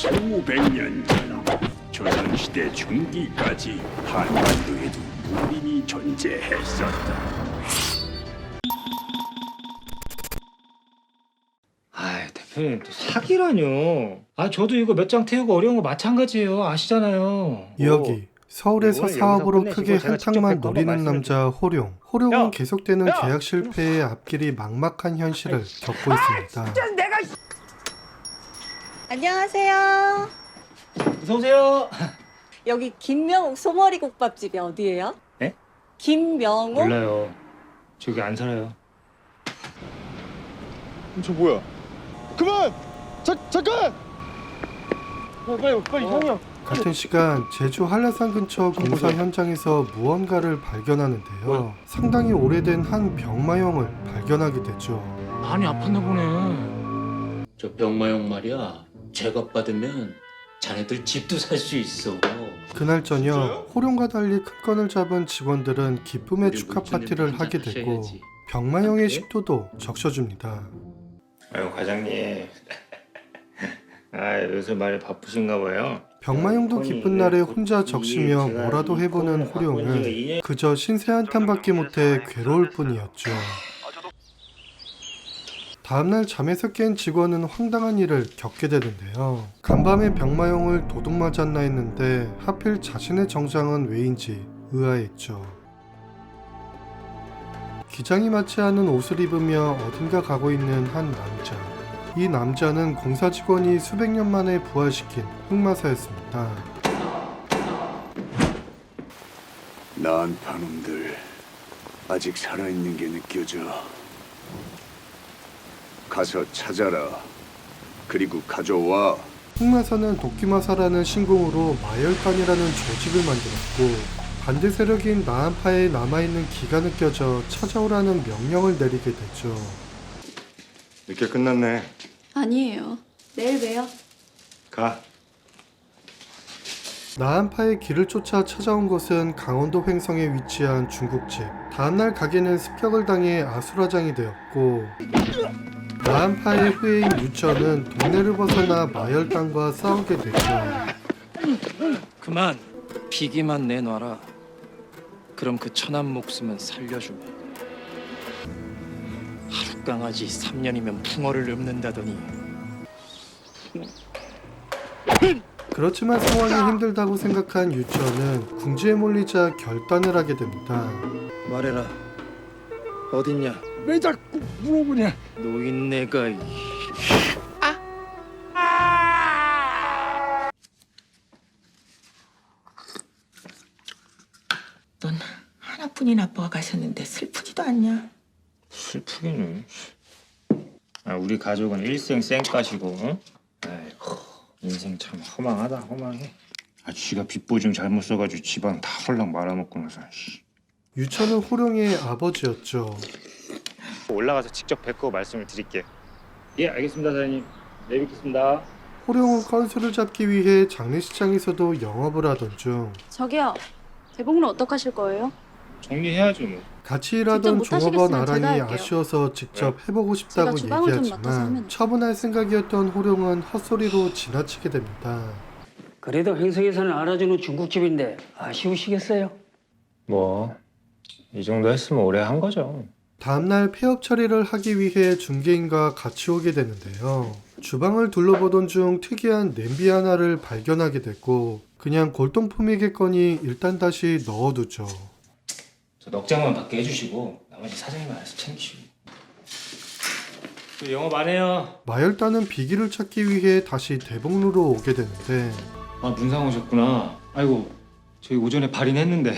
수백 년 전 조선시대 중기까지 한반도에도 무림이 존재했었다. 아 대표님 또 사기라뇨. 아 저도 이거 몇 장 태우고 어려운 거 마찬가지예요. 아시잖아요. 이야기 서울에서 이걸 사업으로 크게 끝내시고 제가 직접 한탕만 뵙고 노리는 남자 호룡 호룡은 야! 계속되는 야! 계약 실패의 앞길이 막막한 현실을 겪고 있습니다 안녕하세요. 어서 오세요. 여기 김명옥 소머리 국밥집이 어디예요? 네? 김명옥? 몰라요. 저기 안 살아요. 저 뭐야? 그만! 자, 잠깐! 빨리 빨리 형이 형. 같은 시간 제주 한라산 근처 공사 현장에서 무언가를 발견하는데요 상당히 오래된 한 병마형을 발견하게 되죠 많이 아팠나 보네. 저 병마용 말이야 제값 받으면 자네들 집도 살 수 있어 그날 저녁 호룡과 달리 큰 건을 잡은 직원들은 기쁨의 우리 축하 파티를 한잔 하게 하셔야지. 병마형의 아, 그래? 식도도 적셔줍니다 아유 과장님. 아 요새 많이 바쁘신가 봐요. 병마형도 기쁜 날에 혼자 적시며 뭐라도 해보는 호룡은 그저 신세 한탄밖에 못해 괴로울 뿐이었죠. 다음날 잠에서 깬 직원은 황당한 일을 겪게 되는데요. 간밤에 병마용을 도둑 맞았나 했는데 하필 자신의 정장은 왜인지 의아했죠. 기장이 않은 옷을 입으며 어딘가 가고 있는 한 남자. 이 남자는 공사 직원이 수백 년 만에 부활시킨 흑마사였습니다. 난파놈들 아직 살아있는 게 느껴져. 가서 찾아라. 그리고 가져와. 흑마사는 도끼마사라는 신공으로 마열단이라는 조직을 만들었고 반대 세력인 나한파에 남아있는 기가 느껴져 찾아오라는 명령을 내리게 되죠. 늦게 끝났네. 아니에요. 내일 봬요. 가. 나한파의 길을 쫓아 찾아온 곳은 강원도 횡성에 위치한 중국집. 다음날 가게는 습격을 당해 아수라장이 되었고 나한파의 후예인 유천은 동네를 벗어나 마열단과 싸우게 되죠. 그만 비기만 내놔라. 그럼 그 천한 목숨은 살려주마. 하루 강아지 3년이면 풍어를 읊는다더니 그렇지만 상황이 힘들다고 생각한 유천은 궁지에 몰리자 결단을 하게 됩니다. 말해라. 어딨냐? 왜 자꾸 물어보냐? 노인네가 이- 넌 하나뿐인 아빠가 가셨는데 슬프지도 않냐? 슬프기는. 아 우리 가족은 일생 쌩까시고. 어? 아이고 인생 참 허망하다 허망해. 아 쥐가 빚보증 잘못 써가지고 집안 다 헐랑 말아먹고 나서. 씨. 유천은 호룡의 아버지였죠. 올라가서 직접 뵙고 말씀을 드릴게요. 예 알겠습니다 사장님. 네 뵙겠습니다. 호룡은 건수를 잡기 위해 장례식장에서도 영업을 하던 중 저기요. 대복로 어떡하실 거예요? 정리해야죠 뭐. 같이 일하던 못 종업원 하시겠으면 제가 아랑이 할게요. 아쉬워서 직접 해보고 싶다고 제가 주방을 좀 맡아서 얘기하지만 하면 처분할 생각이었던 호룡은 헛소리로 지나치게 됩니다. 그래도 횡성에서는 알아주는 중국집인데 아쉬우시겠어요? 뭐 이 정도 했으면 오래 한 거죠. 다음날 폐업 처리를 하기 위해 중개인과 같이 오게 되는데요. 주방을 둘러보던 중 특이한 냄비 하나를 발견하게 됐고 그냥 골동품이겠거니 일단 다시 넣어두죠. 저 넉장만 받게 해주시고 나머지 사장님 알아서 챙기시고. 저 영업 안 해요. 마열단은 비기를 찾기 위해 다시 대복로로 오게 되는데 아 문상 오셨구나. 아이고 저희 오전에 발인했는데.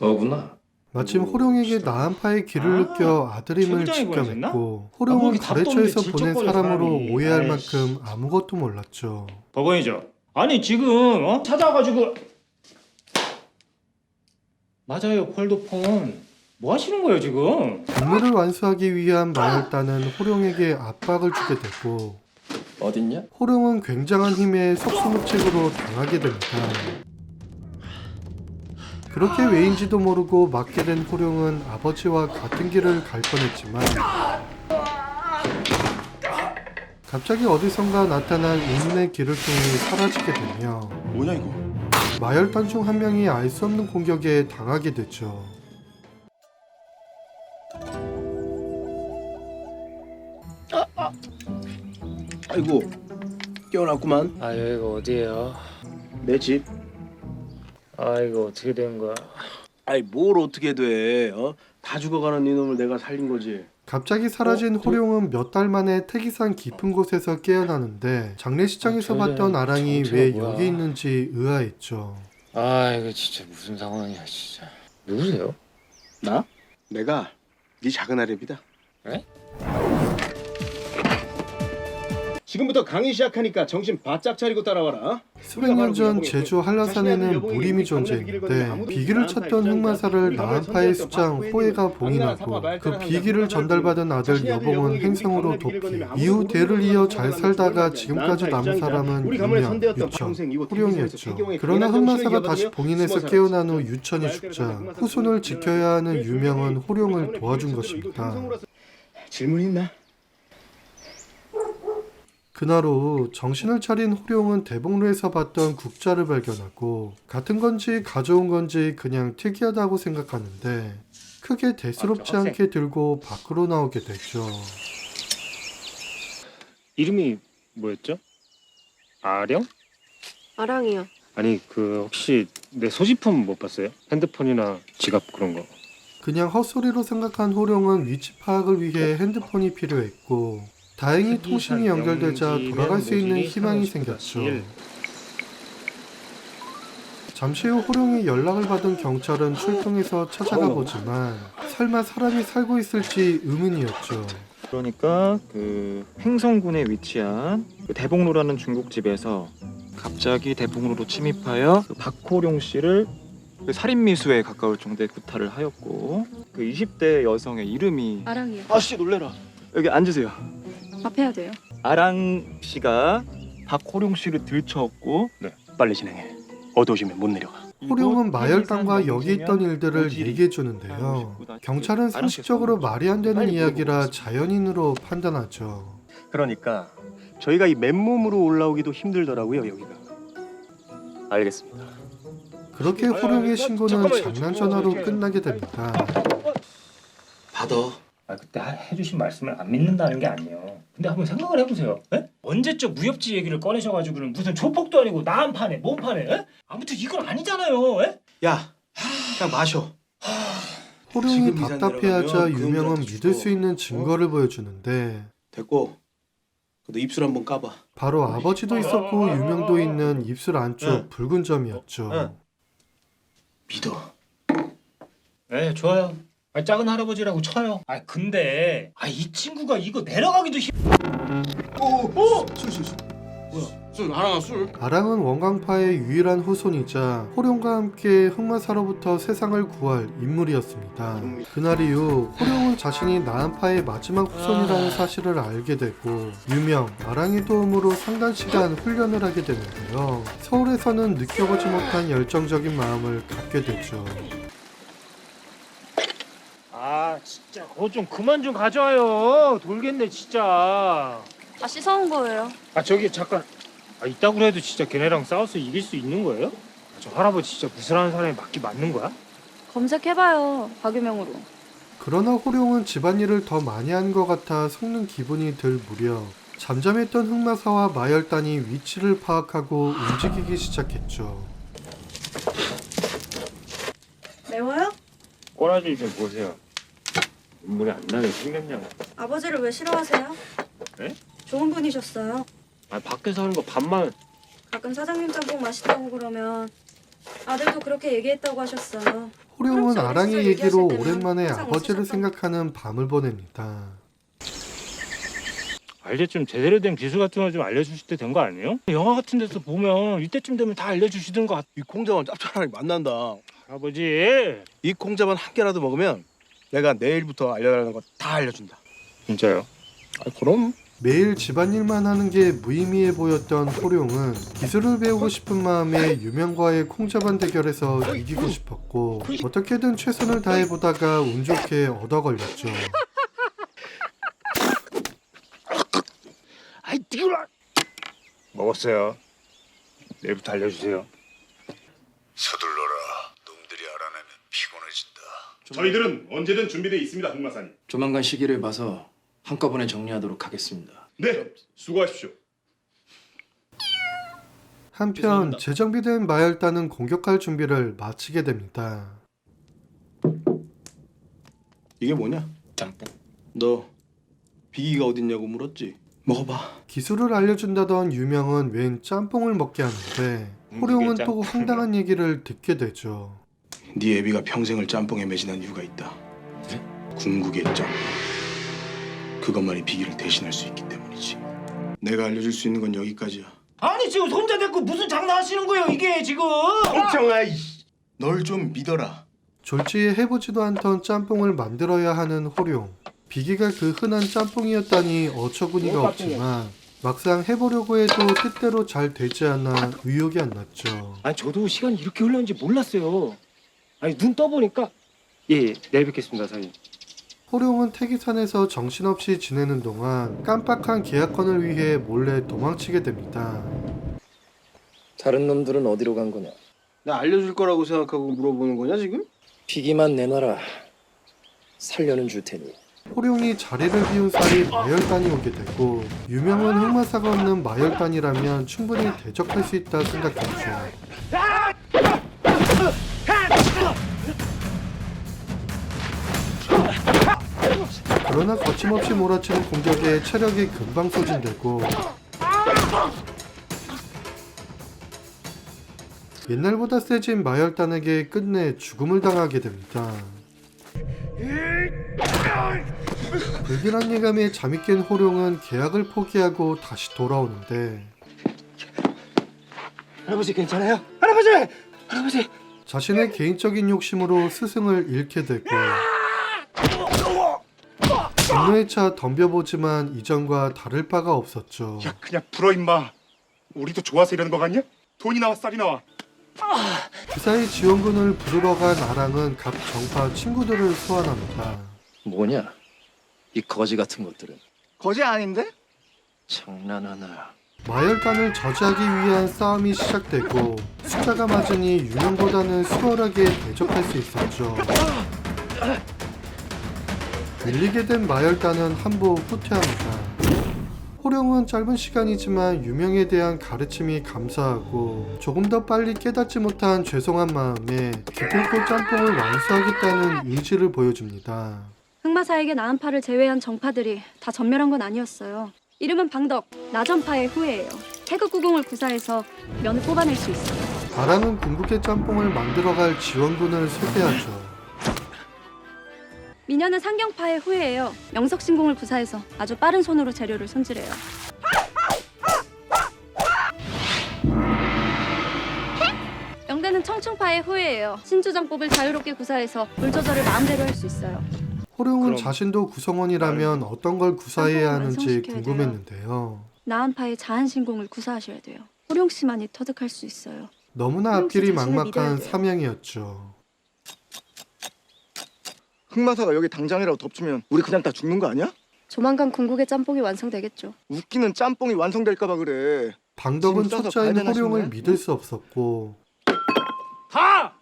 너구나. 마침 호룡에게 나한파의 길을 아, 느껴 아들임을 보내셨나? 아, 호룡은 없는데 보낸 사람으로 사람이. 오해할 아이씨. 만큼 아무것도 몰랐죠. 법원이죠. 아니 지금 어? 찾아가지고 맞아요 폴더폰. 뭐 하시는 거예요 지금? 임무를 완수하기 위한 마열단은 호룡에게 압박을 주게 되고 어딨냐? 호룡은 굉장한 힘에 속수무책으로 당하게 됩니다. 그렇게 왜인지도 모르고 맞게 된 호룡은 아버지와 같은 길을 갈 뻔했지만 갑자기 어디선가 나타난 인문의 길을 통해 사라지게 되며 뭐냐 이거? 마열단 중 한 명이 알 수 없는 공격에 당하게 되죠. 아이고 깨어났구만. 아 여기가 어디예요? 내 집. 아 이거 어떻게 된 거야? 아이 뭘 어떻게 돼? 어? 다 죽어가는 이놈을 내가 살린 거지. 갑자기 사라진 호룡은 몇 달 만에 태기산 깊은 곳에서 깨어나는데 장례식장에서 아, 봤던 아랑이 정체가 왜 뭐야? 여기 있는지 의아했죠. 아 이거 진짜 무슨 상황이야 진짜. 누구세요? 나? 내가 네 작은 아랩이다. 에? 지금부터 강의 시작하니까 정신 바짝 차리고 따라와라. 수백 년 전 제주 한라산에는 무림이 존재했는데 비기를 찾던 흑마사를 나한파의 수장 호해가 봉인하고 그 비기를 전달받은 아들 여봉은 행성으로 도피 이후 대를 이어 잘 살다가 지금까지 남은 사람은 유명, 유천, 호룡이었죠. 그러나 흑마사가 다시 봉인해서 깨어난 후 유천이 죽자 후손을 지켜야 하는 유명은 호룡을 도와준 것입니다. 질문 있나? 그날 후 정신을 차린 호룡은 대복로에서 봤던 국자를 발견하고 같은 건지 가져온 건지 그냥 특이하다고 생각하는데 크게 대수롭지 아. 않게 들고 밖으로 나오게 되죠. 이름이 뭐였죠? 아령? 아랑이요. 아니 그 혹시 내 소지품 못 봤어요? 핸드폰이나 지갑 그런 거. 그냥 헛소리로 생각한 호룡은 위치 파악을 위해 핸드폰이 필요했고 다행히 통신이 연결되자 돌아갈 수 있는 희망이 생겼죠. 잠시 후 호룡이 연락을 받은 경찰은 출동해서 찾아가 보지만 설마 사람이 살고 있을지 의문이었죠. 그러니까 그 횡성군에 위치한 그 대복로라는 중국집에서 갑자기 대복로로 침입하여 그 박호룡 씨를 그 살인 미수에 가까울 정도의 구타를 하였고 그 20대 여성의 이름이 아랑이요. 아씨 놀래라 여기 앉으세요 밥해야 돼요. 아랑 씨가 박호룡 씨를 들쳐왔고 네. 빨리 진행해. 어두워지면 못 내려가. 호룡은 마열당과 여기 있던 일들을 얘기해 주는데요. 경찰은 상식적으로 말이 안 되는 이야기라 자연인으로 판단하죠. 그러니까 저희가 이 맨몸으로 올라오기도 힘들더라고요 여기가. 알겠습니다. 그렇게 호룡의 신고는 장난 전화로 끝나게 됩니다. 받아. 아 그때 하- 해주신 말씀을 안 믿는다는 게 아니에요. 근데 한번 생각을 해보세요. 에? 언제적 무협지 얘기를 꺼내셔가지고 는 무슨 조폭도 아니고 나한 판에 몸 판에 에? 아무튼 이건 아니잖아요. 에? 야, 그냥 마셔. 호룡이 답답해하자 유명은 믿을 수 있는 증거를 보여주는데 됐고, 너 입술 한번 까봐. 바로 아버지도 있었고 유명도 있는 입술 안쪽 응. 붉은 점이었죠. 응. 믿어. 네 좋아요. 아, 작은 할아버지라고 쳐요. 아 근데 아 이 친구가 이거 내려가기도 힘. 오, 술, 술, 술. 뭐야? 술, 하나 술. 아랑은 원광파의 유일한 후손이자 호룡과 함께 흑마사로부터 세상을 구할 인물이었습니다. 그날 이후 호룡은 자신이 나한파의 마지막 후손이라는 사실을 알게 되고 유명, 아랑의 도움으로 상당 시간 훈련을 하게 되는데요. 서울에서는 느껴보지 못한 열정적인 마음을 갖게 되죠. 아 진짜 그거 좀 그만 좀 가져와요. 돌겠네 진짜. 다 씻어온 거예요. 아 저기 잠깐. 아 이따구로 해도 진짜 걔네랑 싸워서 이길 수 있는 거예요? 아, 저 할아버지 진짜 무술하는 사람이 맞기 맞는 거야? 검색해봐요. 박유명으로. 그러나 호룡은 집안일을 더 많이 한 것 같아 속는 기분이 들 무렵 잠잠했던 흑마사와 마열단이 위치를 파악하고 움직이기 시작했죠. 매워요? 꼬라지 좀 보세요. 눈물이 안 나게 생겼냐고. 아버지를 왜 싫어하세요? 네? 좋은 분이셨어요. 아 밖에서 하는 거 반만. 가끔 사장님 짬뽕 맛있다고 그러면 아들도 그렇게 얘기했다고 하셨어요. 아랑의 어디서 얘기로 오랜만에 아버지를 생각하는 밤을 보냅니다. 아 이제 좀 제대로 된 기술 같은 거좀 알려주실 때 된 거 아니에요? 영화 같은 데서 보면 이때쯤 되면 다 알려주시던 것 같. 이 콩자반 짭짤하게 만난다. 할아버지. 이 콩자반 한 개라도 먹으면 내가 내일부터 알려달라는 거 다 알려준다. 진짜요? 아, 그럼 매일 집안일만 하는 게 무의미해 보였던 호룡은 기술을 배우고 싶은 마음에 유명과의 콩자반 대결에서 이기고 싶었고 어떻게든 최선을 다해보다가 운 좋게 얻어 걸렸죠. 아이 먹었어요. 내일부터 알려주세요. 서둘러라. 놈들이 알아내면 피곤해진다. 저희들은 언제든 준비돼 있습니다, 흑마사님. 조만간 시기를 봐서 한꺼번에 정리하도록 하겠습니다. 네, 수고하십시오. 한편 재정비된 마열단은 공격할 준비를 마치게 됩니다. 이게 뭐냐? 짬뽕. 너 비기가 어딨냐고 물었지? 먹어봐. 기술을 알려준다던 유명은 웬 짬뽕을 먹게 하는데 호룡은 또. 황당한 얘기를 듣게 되죠. 네 애비가 평생을 짬뽕에 매진한 이유가 있다. 궁극의 짬뽕. 그것만이 비기를 대신할 수 있기 때문이지. 내가 알려줄 수 있는 건 여기까지야. 아니 지금 손자 데리고 무슨 장난하시는 거예요 이게 지금? 엄청아, 널좀 믿어라. 졸지에 해보지도 않던 짬뽕을 만들어야 하는 호룡. 비기가 그 흔한 짬뽕이었다니 어처구니가 없지만 막상 해보려고 해도 뜻대로 잘 되지 않아 의욕이 안 났죠. 아니 저도 시간이 이렇게 흘렀는지 몰랐어요. 아니 눈 떠보니까 예, 예 내일 뵙겠습니다 사장님. 호룡은 태기산에서 정신없이 지내는 동안 깜빡한 계약건을 위해 몰래 도망치게 됩니다. 다른 놈들은 어디로 간 거냐? 나 알려줄 거라고 생각하고 물어보는 거냐 지금? 피기만 내놔라. 살려는 줄 테니. 호룡이 자리를 비운 사이 마열단이 오게 되고 유명한 흑마사가 없는 마열단이라면 충분히 대적할 수 있다 생각했죠. 그러나 거침없이 몰아치는 공격에 체력이 금방 소진되고 옛날보다 세진 마열단에게 끝내 죽음을 당하게 됩니다. 불길한 예감에 잠이 깬 호룡은 계약을 포기하고 다시 돌아오는데 할아버지 괜찮아요? 할아버지! 할아버지! 자신의 개인적인 욕심으로 스승을 잃게 되고 분노에 차 덤벼보지만 이전과 다를 바가 없었죠. 그냥 불어 임마. 우리도 좋아서 이러는 거 같냐? 돈이 나와 쌀이 나와. 그 사이 지원군을 부르러 간 아랑은 각 정파 친구들을 소환합니다. 뭐냐? 이 거지 같은 것들은 거지 아닌데? 장난하나. 마열단을 저지하기 위한 싸움이 시작되고 숫자가 맞으니 유명보다는 수월하게 대적할 수 있었죠. 밀리게 된 마열단은 한보 후퇴합니다. 호령은 짧은 시간이지만 유명에 대한 가르침이 감사하고 조금 더 빨리 깨닫지 못한 죄송한 마음에 기필코 짬뽕을 완수하겠다는 의지를 보여줍니다. 흑마사에게 나은파를 제외한 정파들이 다 전멸한 건 아니었어요. 이름은 방덕, 나전파의 후예예요. 태극구공을 구사해서 면을 뽑아낼 수 있어요. 아랑은 궁극의 짬뽕을 만들어갈 지원군을 소개하죠. 미녀는 상경파의 후예예요. 명석신공을 구사해서 아주 빠른 손으로 재료를 손질해요. 영대는 청춘파의 후예예요. 신주장법을 자유롭게 구사해서 물 조절을 마음대로 할 수 있어요. 호룡은 그럼- 자신도 구성원이라면 어떤 걸 구사해야 하는지 완성시켜야. 궁금했는데요. 나은파의 자한신공을 구사하셔야 돼요. 호룡 씨만이 터득할 수 있어요. 너무나 호룡 씨 앞길이 자신을 믿어야 막막한 돼요. 사명이었죠. 흑마사가 여기 당장이라고 덮치면 우리 그냥 다 죽는 거 아니야? 조만간 궁극의 짬뽕이 완성되겠죠. 웃기는 짬뽕이 완성될까봐 그래. 방덕은 초짜인 호룡을 싶네. 믿을 수 없었고 가!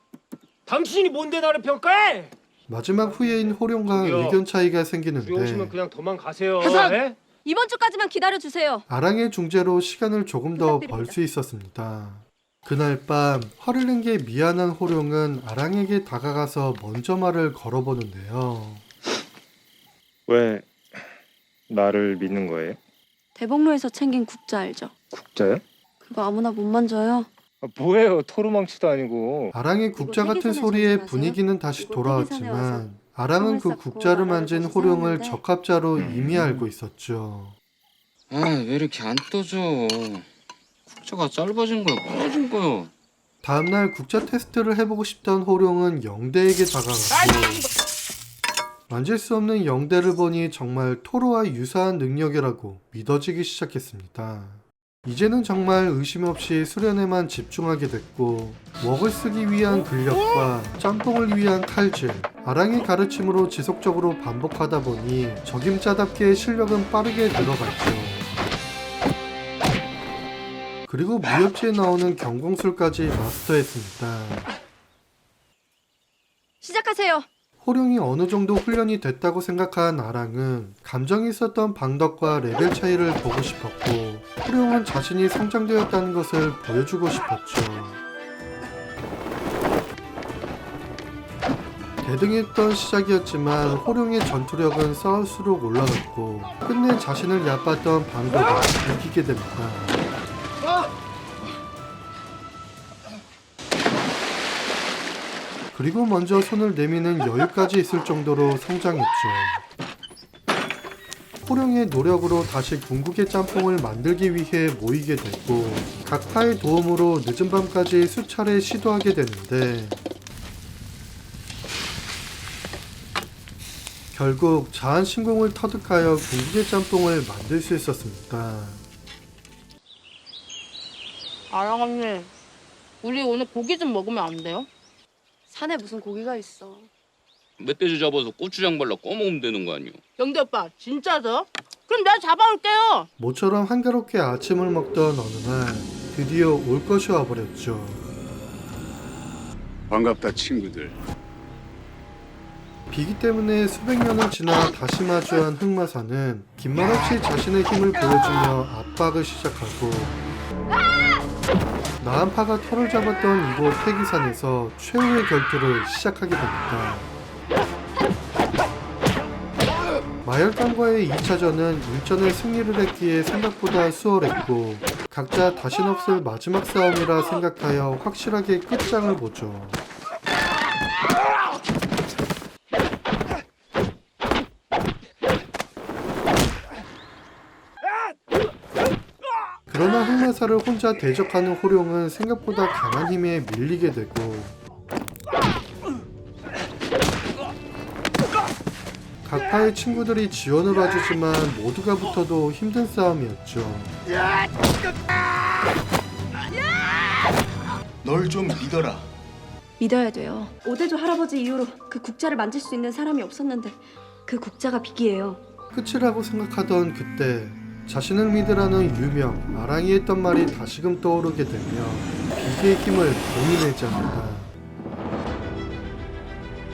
당신이 뭔데 나를 평가해? 마지막 후예인 호룡과 저기요. 의견 차이가 오시면 생기는데 그냥 도망가세요. 하산! 예? 이번 주까지만 기다려 주세요. 아랑의 중재로 시간을 조금 더 벌 부탁드립니다. 수 있었습니다. 그날 밤 화를 낸 게 미안한 호룡은 아랑에게 다가가서 먼저 말을 걸어보는데요. 왜 나를 믿는 거예요? 대복로에서 챙긴 국자 알죠? 국자요? 그거 아무나 못 만져요. 아, 뭐예요? 토르망치도 아니고. 아랑의 국자 이거 같은 소리에. 분위기는 다시 이거 태기산에 와서 돌아왔지만 아랑은 그 국자를 만진 호룡을 적합자로 이미 알고 있었죠. 아 왜 이렇게 안 떠져 국자가 짧아진 거야 부러진 거야 다음날 국자 테스트를 해보고 싶던 호룡은 영대에게 다가갔고 만질 수 없는 영대를 보니 정말 토로와 유사한 능력이라고 믿어지기 시작했습니다. 이제는 정말 의심 없이 수련에만 집중하게 됐고 웍을 쓰기 위한 근력과 짬뽕을 위한 칼질, 아랑의 가르침으로 지속적으로 반복하다 보니 적임자답게 실력은 빠르게 늘어갔죠. 그리고 무협지에 나오는 경공술까지 마스터했습니다. 시작하세요. 호룡이 어느 정도 훈련이 됐다고 생각한 아랑은 감정이 있었던 방덕과 레벨 차이를 보고 싶었고 호룡은 자신이 성장되었다는 것을 보여주고 싶었죠. 대등했던 시작이었지만 호룡의 전투력은 쌓을수록 올라갔고 끝내 자신을 얕봤던 방덕을 이기게 됩니다. 그리고 먼저 손을 내미는 여유까지 있을 정도로 성장했죠. 호령의 노력으로 다시 궁극의 짬뽕을 만들기 위해 모이게 됐고 각파의 도움으로 늦은 밤까지 수차례 시도하게 되는데 결국 자한 신공을 터득하여 궁극의 짬뽕을 만들 수 있었습니다. 아랑 언니, 우리 오늘 고기 좀 먹으면 안 돼요? 산에 무슨 고기가 있어. 멧돼지 잡아서 고추장 발라 꺼먹으면 되는 거 아니오? 영대 오빠, 진짜죠? 그럼 내가 잡아올게요. 모처럼 한가롭게 아침을 먹던 어느 날 드디어 올 것이 와버렸죠. 반갑다 친구들. 비기 때문에 수백 년을 지나 다시 마주한 흑마사는 긴말 없이 자신의 힘을 보여주며 압박을 시작하고 나한파가 털을 잡았던 이곳 태기산에서 최후의 결투를 시작하게 됩니다. 마열당과의 2차전은 일전에 승리를 했기에 생각보다 수월했고 각자 다신 없을 마지막 싸움이라 생각하여 확실하게 끝장을 보죠. 흑마사를 혼자 대적하는 호룡은 생각보다 강한 힘에 밀리게 되고 각파의 친구들이 지원을 와주지만 모두가 붙어도 힘든 싸움이었죠. 널 좀 믿어라. 믿어야 돼요. 오대조 할아버지 이후로 그 국자를 만질 수 있는 사람이 없었는데 그 국자가 비기예요. 끝이라고 생각하던 그때 자신을 믿으라는 유명 아랑이 했던 말이 다시금 떠오르게 되며 비기의 힘을 본인에지 합니다.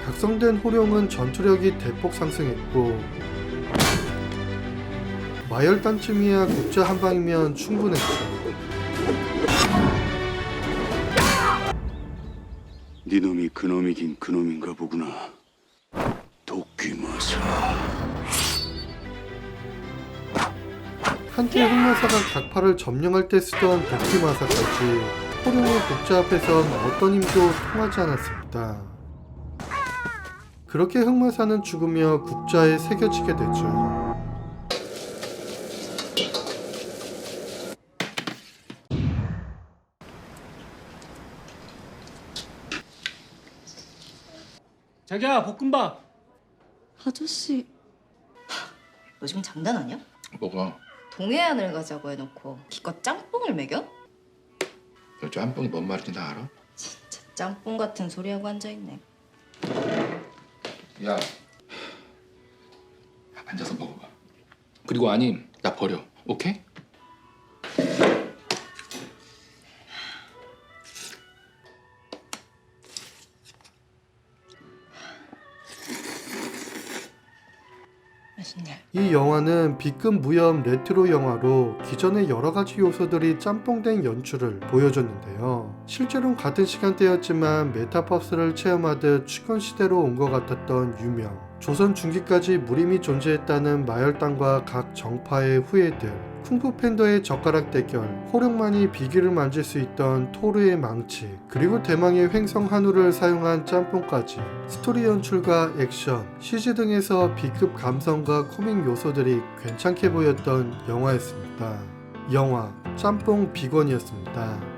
각성된 호룡은 전투력이 대폭 상승했고 마열단쯤이야 국자 한 방이면 충분했죠. 네 놈이 그놈이긴 그놈인가 보구나. 도끼마사. 한때 흑마사가 각파를 점령할 때 쓰던 도끼마사까지 호룡의 국자 앞에선 어떤 힘도 통하지 않았습니다. 그렇게 흑마사는 죽으며 국자에 새겨지게 되죠. 자기야 볶음밥. 아저씨 너 지금 장난하냐? 뭐가? 동해안을 가자고 해놓고 기껏 짬뽕을 먹여? 너 짬뽕이 뭔 말인지 나 알아? 진짜 짬뽕 같은 소리하고 앉아있네. 야 앉아서 먹어봐 그리고 아니 나 버려 오케이? 영화는 B급 무협 레트로 영화로 기존의 여러 가지 요소들이 짬뽕된 연출을 보여줬는데요. 실제로는 같은 시간대였지만 메타버스를 체험하듯 추건 시대로 온 것 같았던 유명. 조선 중기까지 무림이 존재했다는 마열당과 각 정파의 후예들, 쿵푸 팬더의 젓가락 대결, 호령만이 비기를 만질 수 있던 토르의 망치, 그리고 대망의 횡성 한우를 사용한 짬뽕까지 스토리 연출과 액션, CG 등에서 B급 감성과 코믹 요소들이 괜찮게 보였던 영화였습니다. 영화 짬뽕 비건이었습니다.